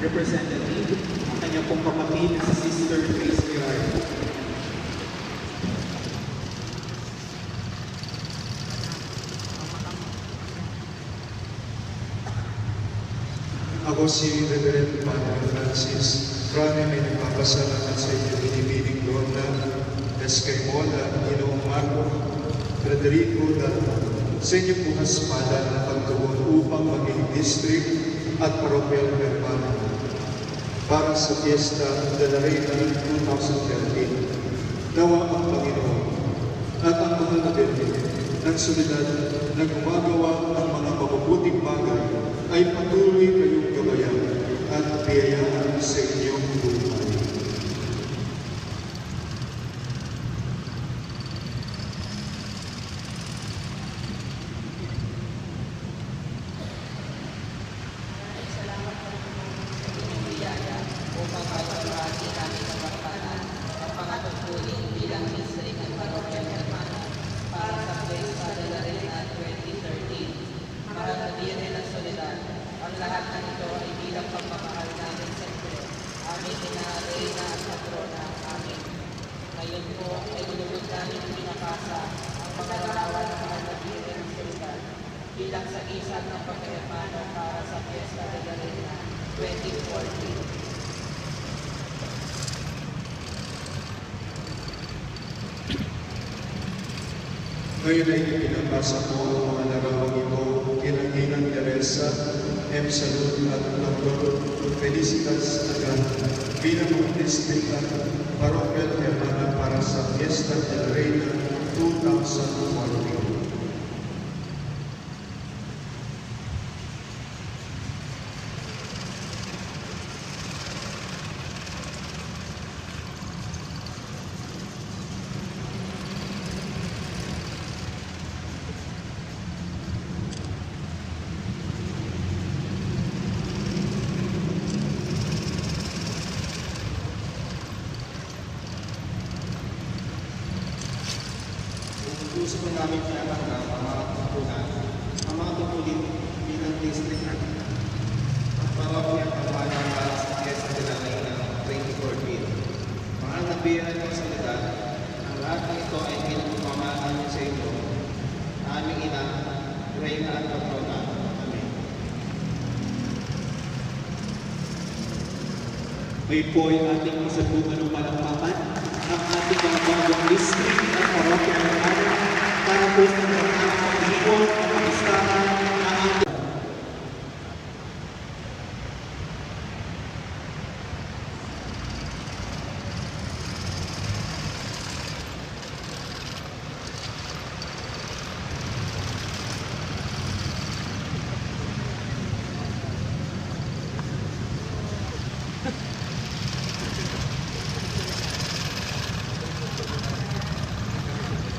representative, ang kanyang pong kapatid na si Sister Grace Villar. Ako si Reverend Padre Francis. Marami may nagpapasalamat sa inyo binibining Lorna, Escaimola, Ginoong Marco, Federico, at sa inyo po haspada na pagtuon upang maging district at parochial verbal para sa Fiesta de la Reina 2013. Nawa ang Panginoon at ang mga nabirmi ng solidad na gumagawa ng mga mabubuting bagay ay patuloy kayong gabayan at biyayaan sa inyong buhay. Salamat po sa inyong biyaya upang mapapahagi namin ng barkanan ang pangatungkulin bilang district at para sa Fiesta de la Reina 2013. Mahal na Biyere ng Soledad, ang lahat ng ito ay bilang pagmamahal namin sa inyo, aming ina, Reina at Patrona, po ay lulubog namin pinakasa ang mga ng mahal na Biyere ng bilang sagisag ng pagkayapano para sa Fiesta de la Reina 2014. Ngayon ay pinapasa ko ang mga larawang ito kinanginang Teresa, M. Salud at Labrador Felicitas Tagan bilang at parochial hermana para sa Fiesta de la Reina 2014. Gusto po namin pinatanggap ang mga tungkulan, ang mga tungkulin bilang district at parokyal kapanan para sa Fiesta de la Reina 2014. Mahal na biyahan ng salidad, ang lahat ng ito ay pinagpamahaan niyo sa inyo, aming ina, Reyna at Patrona. Amen. May po ay ating isabukan ng palakpakan ang ating mga bagong district at parokya ng araw para po sa mga pag-iwan at pag-istahan ng ating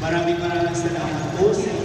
Maraming maraming salamat po sa